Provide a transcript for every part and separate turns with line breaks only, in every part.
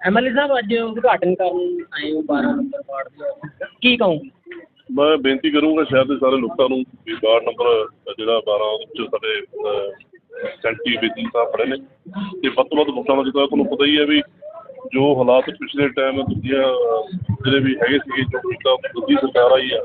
MLA ਸਾਹਿਬ, ਅੱਜ ਉਦਘਾਟਨ ਕਰਨ ਆਏ ਹੋ 12 ਨੰਬਰ ਵਾਰਡ ਦੇ ਕੀ ਕਹੂੰ?
ਮੈਂ ਬੇਨਤੀ ਕਰੂੰਗਾ ਸ਼ਹਿਰ ਦੇ ਸਾਰੇ ਲੋਕਾਂ ਨੂੰ ਵੀ ਵਾਰਡ ਨੰਬਰ ਜਿਹੜਾ 12 ਉਹਦੇ ਵਿੱਚ ਸਾਡੇ ਸੈਂਟੀ ਬੇਦੀ ਸਾਹਿਬ ਖੜੇ ਨੇ। ਤੇ ਵੱਧ ਤੋਂ ਵੱਧ ਵੋਟਾਂ ਦਾ ਜਿੱਦਾਂ ਤੁਹਾਨੂੰ ਪਤਾ ਹੀ ਹੈ ਵੀ ਜੋ ਹਾਲਾਤ ਪਿਛਲੇ ਟਾਈਮ ਦੂਜੀਆਂ ਜਿਹੜੇ ਵੀ ਹੈਗੇ ਸੀਗੇ, ਜੋ ਕੀਤਾ ਦੂਜੀ ਸਰਕਾਰ ਆਈ ਆ,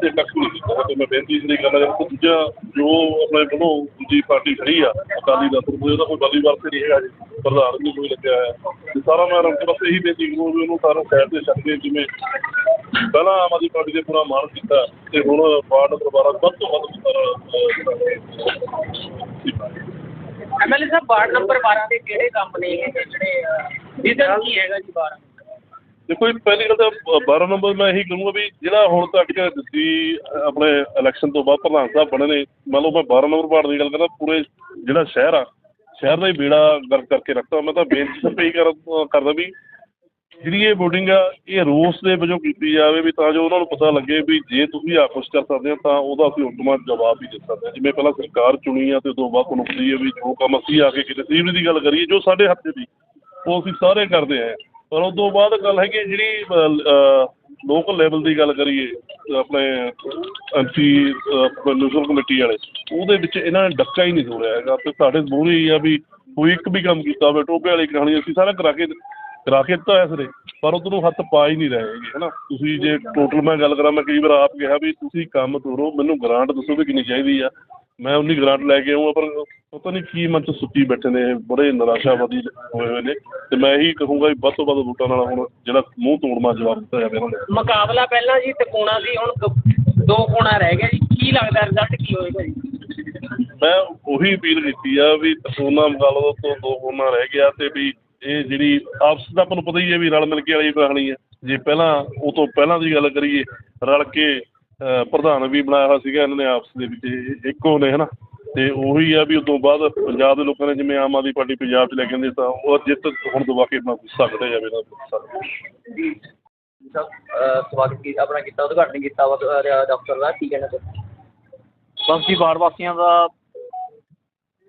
ਤੇ ਕੱਖ ਨਹੀਂ ਕੀਤਾ ਤੇ ਮੈਂ ਬੇਨਤੀ ਇਸ ਲਈ ਕਰਨਾ ਕਿ ਦੂਜਾ ਜੋ ਆਪਣੇ ਵੱਲੋਂ ਦੂਜੀ ਪਾਰਟੀ ਖੜੀ ਆ, ਅਕਾਲੀ ਦਲ ਉਹਦਾ ਕੋਈ ਬਾਲੀ ਵਾਸਤੇ ਨਹੀਂ ਹੈਗਾ ਜੀ। ਪ੍ਰਧਾਨ ਨਹੀਂ ਕੋਈ ਲੱਗਿਆ ਹੋਇਆ। ਸਾਰਾ ਮੈਂ ਰੰਗ ਬਸ ਇਹੀ ਬੇਨਤੀ ਕਰੂੰ ਵੀ ਉਹਨੂੰ ਸਾਰਾ ਸਾਈਡ ਤੇ ਛੱਡ ਕੇ ਜਿਵੇਂ ਪਹਿਲਾਂ ਆਮ ਆਦਮੀ ਪਾਰਟੀ ਦੇ ਪੂਰਾ ਮਾਣ ਕੀਤਾ ਤੇ ਹੁਣ ਵਾਰਡ ਨੰਬਰ 12 ਵੱਧ ਤੋਂ ਵੱਧ
ਐਮਐਲਏ ਸਾਹਿਬ ਵਾਰਡ ਨੰਬਰ 12 ਦੇ ਕਿਹੜੇ ਕੰਮ ਨੇ ਇਹ ਜਿਹੜੇ ਰੀਜ਼ਨ ਕੀ ਹੈਗਾ ਜੀ 12
ਦੇਖੋ ਜੀ ਪਹਿਲੀ ਗੱਲ ਤਾਂ ਬ- 12 ਨੰਬਰ ਮੈਂ ਇਹੀ ਕਹੂੰਗਾ ਵੀ ਜਿਹੜਾ ਹੁਣ ਤੱਕ ਦਿੱਤੀ ਆਪਣੇ ਇਲੈਕਸ਼ਨ ਤੋਂ ਬਾਅਦ ਪ੍ਰਧਾਨ ਸਾਹਿਬ ਬਣੇ ਨੇ ਮੰਨ ਲਓ ਮੈਂ 12 ਨੰਬਰ ਵਾਰਡ ਦੀ ਗੱਲ ਕਰਦਾ ਪੂਰੇ ਜਿਹੜਾ ਸ਼ਹਿਰ ਆ ਸ਼ਹਿਰ ਦਾ ਹੀ ਬੇੜਾ ਗਰਕ ਕਰਕੇ ਰੱਖਦਾ ਮੈਂ ਤਾਂ ਬੇਨਤੀ ਸਿਰਫ ਇਹੀ ਕਰਦਾ ਵੀ ਜਿਹੜੀ ਇਹ VOTING ਆ, ਇਹ ਰੋਸ ਦੇ ਵਜੋਂ ਕੀਤੀ ਜਾਵੇ ਵੀ ਤਾਂ ਜੋ ਉਹਨਾਂ ਨੂੰ ਪਤਾ ਲੱਗੇ ਵੀ ਜੇ ਤੁਸੀਂ ਆ ਕੁਛ ਕਰ ਸਕਦੇ ਹੋ ਤਾਂ ਉਹਦਾ ਅਸੀਂ ਉਤਮਾ ਜਵਾਬ ਵੀ ਦੇ ਸਕਦੇ ਹਾਂ। ਜਿਵੇਂ ਪਹਿਲਾਂ ਸਰਕਾਰ ਚੁਣੀ ਆ ਤੇ ਉਸ ਤੋਂ ਬਾਅਦ ਤੁਹਾਨੂੰ ਪਤਾ ਹੀ ਹੈ ਵੀ ਜੋ ਕੰਮ ਅਸੀਂ ਆ ਕੇ ਕਿਤੇ ਤੀਵਰੀ ਦੀ ਗੱਲ ਕਰੀਏ, ਜੋ ਸਾਡੇ ਹੱਥ ਦੀ ਉਹ ਅਸੀਂ ਸਾਰੇ ਕਰਦੇ ਆਂ। ਪਰ ਉਸ ਤੋਂ ਬਾਅਦ ਗੱਲ ਹੈਗੀ ਹੈ ਜਿਹੜੀ ਲੋਕਲ ਲੈਵਲ ਦੀ ਗੱਲ ਕਰੀਏ ਆਪਣੇ ਐਮਸੀ ਮਿਊਨਿਸਪਲ ਕਮੇਟੀ ਵਾਲੇ, ਉਹਦੇ ਵਿੱਚ ਇਹਨਾਂ ਨੇ ਡੱਕਾ ਹੀ ਨਹੀਂ ਤੋੜਿਆ ਹੈਗਾ। ਤੇ ਸਾਡੇ ਮੂਹਰੇ ਹੀ ਆ ਵੀ ਕੋਈ ਇੱਕ ਵੀ ਕੰਮ ਕੀਤਾ ਹੋਵੇ ਟੋਭੇ ਵਾਲੀ ਕਹਾਣੀ ਅਸੀਂ ਸਾਰਾ ਕਰਾ ਕੇ ਕਰਾ ਕੇ ਦਿੱਤਾ ਹੋਇਆ ਸਿਰੇ, ਪਰ ਉਧਰੋਂ ਹੱਥ ਪਾ ਹੀ ਨਹੀਂ ਰਹੇ ਹੈਗੇ ਹੈ ਤੁਸੀਂ ਜੇ ਟੋਟਲ ਮੈਂ ਗੱਲ ਕਰਾਂ, ਮੈਂ ਕਈ ਵਾਰ ਆਪ ਕਿਹਾ ਵੀ ਤੁਸੀਂ ਕੰਮ ਤੋਰੋ, ਮੈਨੂੰ ਗ੍ਰਾਂਟ ਦੱਸੋ ਵੀ ਕਿੰਨੀ ਚਾਹੀਦੀ ਆ। ਮੈਂ ਉਨੀ ਗ੍ਰਾਂਟ ਲੈ ਕੇ ਆਊਂਗਾ ਪਰ ਪਤਾ ਨਹੀਂ ਕੀ ਮਨ ਚ ਸੁੱਤੀ ਬੈਠੇ ਨੇ ਇਹ, ਬੜੇ ਨਿਰਾਸ਼ਾਵਾਦੀ ਹੋਏ ਹੋਏ ਨੇ। ਤੇ ਮੈਂ ਇਹੀ ਕਹੂੰਗਾ ਵੀ ਵੱਧ ਤੋਂ ਵੱਧ ਵੋਟਾਂ ਨਾਲ ਹੁਣ ਜਿਹੜਾ ਮੂੰਹ ਤੋੜਮਾ ਜਵਾਬ ਦਿੱਤਾ ਜਾਵੇ ਇਹਨਾਂ ਨੂੰ।
ਮੁਕਾਬਲਾ ਪਹਿਲਾਂ ਜੀ ਤਿਕੋਣਾ ਸੀ ਹੁਣ ਦੋ ਕੋਣਾ ਰਹਿ ਗਿਆ ਜੀ। ਕੀ ਲੱਗਦਾ ਰਿਜ਼ਲਟ ਕੀ ਹੋਏਗਾ ਜੀ?
ਮੈਂ ਉਹੀ ਅਪੀਲ ਕੀਤੀ ਆ ਵੀ ਤਸੋਨਾ ਮੁਕਾਬਲਾ ਤੋਂ ਦੋ ਗੁਣਾ ਰਹਿ ਗਿਆ ਤੇ ਵੀ ਇਹ ਜਿਹੜੀ ਆਪਸ ਦਾ ਆਪਾਂ ਨੂੰ ਪਤਾ ਹੀ ਹੈ ਵੀ ਰਲ ਮਿਲ ਕੇ ਵਾਲੀ ਕਹਾਣੀ ਹੈ। ਜੇ ਪਹਿਲਾਂ ਉਹ ਤੋਂ ਪਹਿਲਾਂ ਦੀ ਗੱਲ ਕਰੀਏ ਰਲ ਕੇ ਪ੍ਰਧਾਨ ਵੀ ਬਣਾਇਆ ਹੋਇਆ ਸੀਗਾ ਇਹਨਾਂ ਨੇ ਆਪਸ ਦੇ ਵਿੱਚ ਇੱਕੋ ਨੇ ਹਨਾ? ਤੇ ਉਹੀ ਆ ਵੀ ਤੋਂ ਬਾਅਦ ਪੰਜਾਬ ਦੇ ਲੋਕਾਂ ਨੇ ਜਿਵੇਂ ਆਮ ਆਦਮੀ ਪਾਰਟੀ ਪੰਜਾਬ 'ਚ ਲੈ ਕੇ ਆਂਦੇ ਤਾਂ ਉਹ ਜਿੱਤ ਹੁਣ ਦਬਾ ਕੇ ਨਾ ਸਕਦਾ ਜਾਵੇ ਨਾ ਸਕਦਾ
ਸਭ ਸਵਾਗਤ ਕੀ ਆਪਣਾ ਕੀਤਾ ਉਦਘਾਟਨ ਕੀਤਾ ਵਾ ਡਾਕਟਰ ਦਾ ਕੀ ਕਹਿਣਾ
ਬਸ ਜੀ ਵਾਰਡ ਵਾਸੀਆਂ ਦਾ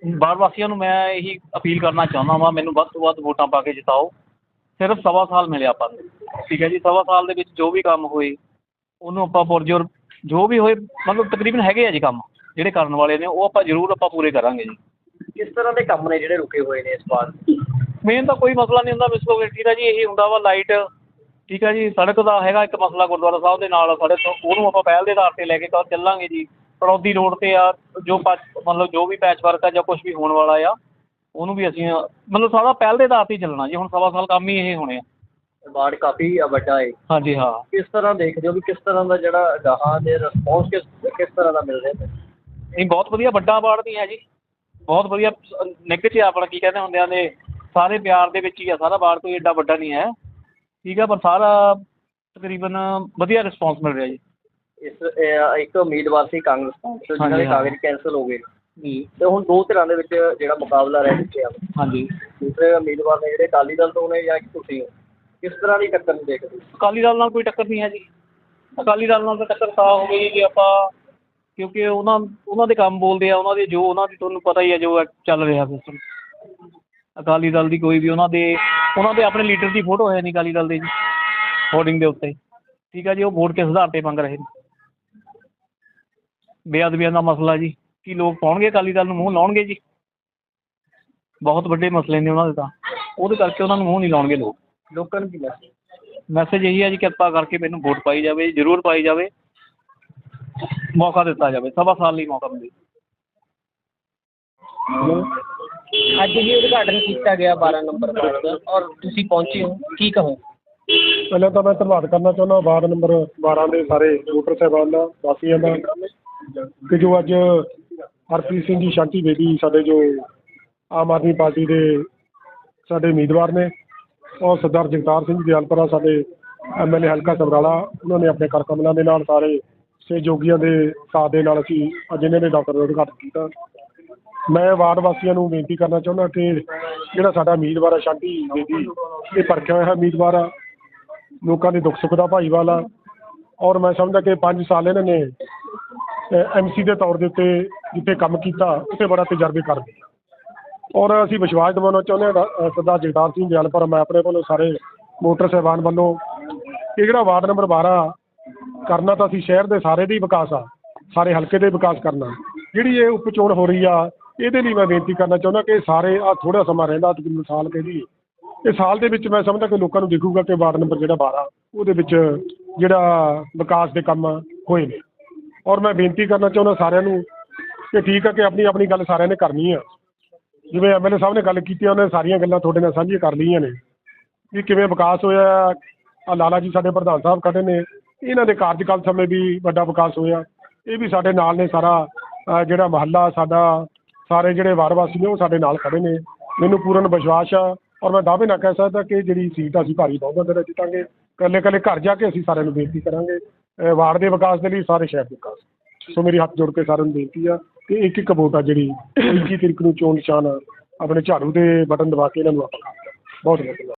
ਵਾਰਡ ਵਾਸੀਆਂ ਨੂੰ ਮੈਂ ਇਹੀ ਅਪੀਲ ਕਰਨਾ ਚਾਹੁੰਦਾ ਵਾਂ ਮੈਨੂੰ ਵੱਧ ਤੋਂ ਵੱਧ ਵੋਟਾਂ ਪਾ ਕੇ ਜਿਤਾਓ। ਸਿਰਫ ਸਵਾ ਸਾਲ ਮਿਲਿਆ ਆਪਾਂ ਨੂੰ। ਠੀਕ ਹੈ ਜੀ ਸਵਾ ਸਾਲ ਦੇ ਵਿੱਚ ਜੋ ਵੀ ਕੰਮ ਹੋਏ ਉਹਨੂੰ ਆਪਾਂ ਪੁਰਜੋਰ ਜੋ ਵੀ ਹੋਏ ਮਤਲਬ ਤਕਰੀਬਨ ਹੈਗੇ ਆ ਜੀ ਕੰਮ ਜਿਹੜੇ ਕਰਨ ਵਾਲੇ ਨੇ ਉਹ ਆਪਾਂ ਜ਼ਰੂਰ ਆਪਾਂ ਪੂਰੇ ਕਰਾਂਗੇ ਜੀ।
ਕਿਸ ਤਰ੍ਹਾਂ ਦੇ ਕੰਮ ਨੇ ਜਿਹੜੇ ਰੁਕੇ ਹੋਏ ਨੇ ਇਸ ਵਾਰ?
ਮੇਨ ਤਾਂ ਕੋਈ ਮਸਲਾ ਨਹੀਂ ਹੁੰਦਾ ਮਿਸਕੋਵਿਲਿਟੀ ਦਾ ਜੀ ਇਹੀ ਹੁੰਦਾ ਵਾ ਲਾਈਟ ਠੀਕ ਹੈ ਜੀ ਸੜਕ ਦਾ ਹੈਗਾ ਇੱਕ ਮਸਲਾ ਗੁਰਦੁਆਰਾ ਸਾਹਿਬ ਦੇ ਨਾਲ ਸੜਕ ਉਹਨੂੰ ਆਪਾਂ ਪਹਿਲ ਦੇ ਆਧਾਰ ਤੇ ਲੈ ਕੇ ਚੱਲਾਂਗੇ ਜੀ। ਪੜੌਦੀ ਰੋਡ ਤੇ ਆ ਜੋ ਮਤਲਬ ਜੋ ਵੀ ਪੈਚ ਵਰਕ ਆ ਜਾਂ ਕੁਝ ਵੀ ਹੋਣ ਵਾਲਾ ਆ ਉਹਨੂੰ ਵੀ ਅਸੀਂ ਮਤਲਬ ਸਾਰਾ ਪਹਿਲ ਦੇ ਆਧਾਰ ਤੇ ਚੱਲਣਾ ਜੀ ਹੁਣ ਸਵਾ ਸਾਲ ਕੰਮ ਹੀ ਇਹ ਹੋਣੇ ਆ।
ਵਾਰਡ ਕਾਫੀ ਵੱਡਾ ਹੈ
ਹਾਂਜੀ ਹਾਂ।
ਕਿਸ ਤਰ੍ਹਾਂ ਦੇਖਦੇ ਹੋ ਵੀ ਕਿਸ ਤਰ੍ਹਾਂ ਦਾ ਜਿਹੜਾ ਗਾਹਾਂ ਦੇ ਰਿਸਪੌਂਸ ਕਿਸ ਕਿਸ ਤਰ੍ਹਾਂ ਦਾ ਮਿਲ ਰਿਹਾ ਹੈ?
ਇਹ ਬਹੁਤ ਵਧੀਆ ਵੱਡਾ ਵਾਰਡ ਨਹੀਂ ਹੈ ਜੀ। ਬਹੁਤ ਵਧੀਆ ਨਿੱਘ 'ਚ ਆਪਣਾ ਕੀ ਕਹਿੰਦੇ ਹੁੰਦਿਆਂ ਨੇ ਸਾਰੇ ਪਿਆਰ ਦੇ ਵਿੱਚ ਹੀ ਆ ਸਾਰਾ ਵਾਰਡ ਕੋਈ ਏਡਾ ਵੱਡਾ ਨਹੀਂ ਹੈ। ਠੀਕ ਹੈ ਪਰ ਸਾਰਾ ਤਕਰੀਬਨ ਵਧੀਆ ਰਿਸਪੌਂਸ ਮਿਲ ਰਿਹਾ ਜੀ।
ਇਸ ਇੱਕ ਉਮੀਦਵਾਰ ਸੀ ਕਾਂਗਰਸ ਤੋਂ ਜਿਨ੍ਹਾਂ ਦੇ। ਕਾਗਜ਼ ਕੈਂਸਲ ਹੋ ਗਏ। ਤੇ ਹੁਣ ਦੋ ਧਿਰਾਂ ਦੇ ਵਿੱਚ ਜਿਹੜਾ ਮੁਕਾਬਲਾ ਰਹਿ ਚੁੱਕਿਆ। ਵਾ।
ਹਾਂਜੀ।
ਦੂਸਰੇ ਉਮੀਦਵਾਰ ਨੇ ਜਿਹੜੇ ਅਕਾਲੀ ਦਲ ਤੋਂ ਨੇ ਜਾਂ ਤੁਸੀਂ ਹੋ? ਕਿਸ ਤਰ੍ਹਾਂ ਦੀ ਟੱਕਰ ਨੂੰ ਦੇਖਦੇ?
ਅਕਾਲੀ ਦਲ ਨਾਲ ਕੋਈ ਟੱਕਰ ਨਹੀਂ ਹੈ ਜੀ। ਅਕਾਲੀ ਦਲ ਨਾਲ ਤਾਂ ਟੱਕਰ ਤਾਂ ਹੋ ਗਈ ਜੇ ਆਪਾਂ ਕਿਉਂਕਿ ਉਹਨਾਂ ਉਹਨਾਂ ਦੇ ਕੰਮ ਬੋਲਦੇ ਆ, ਉਹਨਾਂ ਦੇ ਜੋ ਉਹਨਾਂ ਦੀ ਤੁਹਾਨੂੰ ਪਤਾ ਹੀ ਹੈ ਜੋ ਚੱਲ ਰਿਹਾ ਸਿਸਟਮ ਅਕਾਲੀ ਦਲ ਦੀ ਕੋਈ ਵੀ ਉਹਨਾਂ ਦੇ ਉਹਨਾਂ ਦੇ ਆਪਣੇ ਲੀਡਰ ਦੀ ਫੋਟੋ ਹੈ ਨਹੀਂ ਅਕਾਲੀ ਦਲ ਦੇ ਜੀ ਹੋਰਡਿੰਗ ਦੇ ਉੱਤੇ। ਠੀਕ ਹੈ ਜੀ, ਉਹ ਵੋਟ ਕਿਸ ਆਧਾਰ ਤੇ ਮੰਗ ਰਹੇ ਨੇ? ਬੇਅਦਬੀਆਂ ਦਾ ਮਸਲਾ ਜੀ, ਕੀ ਲੋਕ ਪਾਉਣਗੇ ਅਕਾਲੀ ਦਲ ਨੂੰ, ਮੂੰਹ ਲਾਉਣਗੇ ਜੀ? ਬਹੁਤ ਵੱਡੇ ਮਸਲੇ ਨੇ ਉਹਨਾਂ ਦੇ ਤਾਂ। ਉਹਦੇ ਕਰਕੇ ਉਹਨਾਂ ਨੂੰ ਮੂੰਹ ਨਹੀਂ ਲਾਉਣਗੇ ਲੋਕ।
ਲੋਕਾਂ ਨੂੰ ਕੀ ਮੈਸੇਜ
ਮੈਸੇਜ ਇਹੀ ਹੈ ਜੀ ਕਿਰਪਾ ਕਰਕੇ ਮੈਨੂੰ ਵੋਟ ਪਾਈ ਜਾਵੇ ਜ਼ਰੂਰ ਪਾਈ ਜਾਵੇ। ਮੌਕਾ ਦਿੱਤਾ ਜਾਵੇ ਸਵਾ ਸਾਲ ਲਈ ਮੌਕਾ ਮਿਲੇ।
ਅੱਜ ਹੀ ਉਦਘਾਟਨ ਕੀਤਾ ਗਿਆ 12 ਨੰਬਰ ਵਾਰਡ ਦਾ ਔਰ ਤੁਸੀਂ ਪਹੁੰਚੇ ਹੋ ਕੀ ਕਹੋ
ਪਹਿਲਾਂ ਤਾਂ ਮੈਂ ਧੰਨਵਾਦ ਕਰਨਾ ਚਾਹੁੰਦਾ ਵਾਰਡ ਨੰਬਰ 12 ਦੇ ਸਾਰੇ ਵੋਟਰ ਸਾਹਿਬਾਨ ਦਾ ਵਾਸੀਆਂ ਦਾ ਕਿ ਜੋ ਅੱਜ ਹਰਪ੍ਰੀਤ ਸਿੰਘ ਜੀ ਸ਼ਾਂਤੀ ਬੇਦੀ ਸਾਡੇ ਜੋ ਆਮ ਆਦਮੀ ਪਾਰਟੀ ਦੇ ਸਾਡੇ ਉਮੀਦਵਾਰ ਨੇ ਔਰ ਸਰਦਾਰ ਜਗਤਾਰ ਸਿੰਘ ਦਿਆਲਪੁਰਾ ਸਾਡੇ ਐਮਐਲਏ ਹਲਕਾ ਸਮਰਾਲਾ, ਉਹਨਾਂ ਨੇ ਆਪਣੇ ਕਾਰਕੁਨਾਂ ਦੇ ਨਾਲ ਸਾਰੇ ਸਹਿਯੋਗੀਆਂ ਦੇ ਸਾਥ ਦੇ ਨਾਲ ਅਸੀਂ ਅੱਜ ਇਹਨਾਂ ਨੇ ਡਾਕਟਰ ਦਾ ਉਦਘਾਟਨ ਕੀਤਾ। ਮੈਂ ਵਾਰਡ ਵਾਸੀਆਂ ਨੂੰ ਬੇਨਤੀ ਕਰਨਾ ਚਾਹੁੰਦਾ ਕਿ ਜਿਹੜਾ ਸਾਡਾ ਉਮੀਦਵਾਰ ਆ, ਸ਼ਾਂਤੀ ਬੇਦੀ ਇਹ ਪਰਖਿਆ ਹੋਇਆ ਉਮੀਦਵਾਰ ਆ, ਲੋਕਾਂ ਦੇ ਦੁੱਖ ਸੁੱਖ ਦਾ ਭਾਈਵਾਲ ਆ ਔਰ ਮੈਂ ਸਮਝਦਾ ਕਿ 5 ਸਾਲ ਇਹਨਾਂ ਨੇ ਐਮਸੀ ਦੇ ਤੌਰ ਦੇ ਉੱਤੇ ਜਿੱਥੇ ਕੰਮ ਕੀਤਾ, ਉੱਥੇ ਬੜਾ ਤਜਰਬੇ ਕਰਦੇ ਆ ਔਰ ਅਸੀਂ ਵਿਸ਼ਵਾਸ ਦਿਵਾਉਣਾ ਚਾਹੁੰਦੇ ਹਾਂ ਸਰਦਾਰ ਜਗਤਾਰ ਸਿੰਘ ਦਿਆਲਪੁਰ ਮੈਂ ਆਪਣੇ ਵੱਲੋਂ ਸਾਰੇ ਮੋਟਰ ਸਾਹਿਬਾਨ ਵੱਲੋਂ ਇਹ ਜਿਹੜਾ ਵਾਰਡ ਨੰਬਰ 12 ਕਰਨਾ ਤਾਂ ਅਸੀਂ ਸ਼ਹਿਰ ਦੇ ਸਾਰੇ ਦੇ ਵਿਕਾਸ ਆ, ਸਾਰੇ ਹਲਕੇ ਦੇ ਵਿਕਾਸ ਕਰਨਾ। ਜਿਹੜੀ ਇਹ ਉਪ ਚੋਣ ਹੋ ਰਹੀ ਆ, ਇਹਦੇ ਲਈ ਮੈਂ ਬੇਨਤੀ ਕਰਨਾ ਚਾਹੁੰਦਾ ਕਿ ਸਾਰੇ ਆ ਥੋੜਾ ਸਮਾਂ ਰਹਿੰਦਾ ਤਕਰੀਬਨ ਸਾਲ ਕਹਿ ਦਈਏ। ਇਹ ਸਾਲ ਦੇ ਵਿੱਚ ਮੈਂ ਸਮਝਦਾ ਕਿ ਲੋਕਾਂ ਨੂੰ ਦਿਖੂਗਾ ਕਿ ਵਾਰਡ ਨੰਬਰ ਜਿਹੜਾ 12 ਉਹਦੇ ਵਿੱਚ ਜਿਹੜਾ ਵਿਕਾਸ ਦੇ ਕੰਮ ਹੋਏ ਨੇ। ਔਰ ਮੈਂ ਬੇਨਤੀ ਕਰਨਾ ਚਾਹੁੰਦਾ ਸਾਰਿਆਂ ਨੂੰ ਕਿ ਠੀਕ ਆ ਕਿ ਆਪਣੀ ਆਪਣੀ ਗੱਲ ਸਾਰਿਆਂ ਨੇ ਕਰਨੀ ਆ। ਜਿਵੇਂ ਐਮਐਲਏ ਸਾਹਿਬ ਨੇ ਗੱਲ ਕੀਤੀ ਆ, ਉਹਨੇ ਸਾਰੀਆਂ ਗੱਲਾਂ ਤੁਹਾਡੇ ਨਾਲ ਸਾਂਝੀਆਂ ਕਰ ਲਈਆਂ ਨੇ। ਵੀ ਕਿਵੇਂ ਵਿਕਾਸ ਹੋਇਆ ਆ ਲਾਲਾ ਜੀ ਸਾਡੇ ਪ੍ਰਧਾਨ ਸਾਹਿਬ ਖੜੇ ਨੇ ਇਹਨਾਂ ਦੇ ਕਾਰਜਕਾਲ ਸਮੇਂ ਵੀ ਵੱਡਾ ਵਿਕਾਸ ਹੋਇਆ। ਇਹ ਵੀ ਸਾਡੇ ਨਾਲ ਨੇ ਸਾਰਾ ਜਿਹੜਾ ਮਹੱਲਾ ਸਾਡਾ ਸਾਰੇ ਜਿਹੜੇ ਵਾਰ ਵਾਸੀ ਨੇ ਉਹ ਸਾਡੇ ਨਾਲ ਖੜੇ ਨੇ। ਮੈਨੂੰ ਪੂਰਨ ਵਿਸ਼ਵਾਸ ਆ ਔਰ ਮੈਂ ਦਾਅਵੇ ਨਾਲ ਕਹਿ ਸਕਦਾ ਕਿ ਜਿਹੜੀ ਸੀਟ ਅਸੀਂ ਭਾਰੀ ਬਹੁਮਤ ਦੇ ਨਾਲ ਜਿੱਤਾਂਗੇ ਇਕੱਲੇ ਇਕੱਲੇ ਘਰ ਜਾ ਕੇ ਅਸੀਂ ਸਾਰਿਆਂ ਨੂੰ ਬੇਨਤੀ ਕਰਾਂਗੇ ਵਾਰਡ ਦੇ ਵਿਕਾਸ ਦੇ ਲਈ ਸਾਰੇ ਸ਼ਹਿਰ ਦੇ ਵਿਕਾਸ। ਸੋ ਮੇਰੀ ਹੱਥ ਜੋੜ ਕੇ ਸਾਰਿਆਂ ਨੂੰ ਬੇਨਤੀ ਆ। ਕਿ ਇੱਕ ਇੱਕ ਵੋਟ ਆ ਜਿਹੜੀ 21 ਤਰੀਕ ਨੂੰ ਚੋਣ ਨਿਸ਼ਾਨ ਆਪਣੇ ਝਾੜੂ ਦੇ ਬਟਨ ਦਬਾ ਕੇ ਇਹਨਾਂ ਨੂੰ ਆਪਾਂ ਬਹੁਤ ਬਹੁਤ ਧੰਨਵਾਦ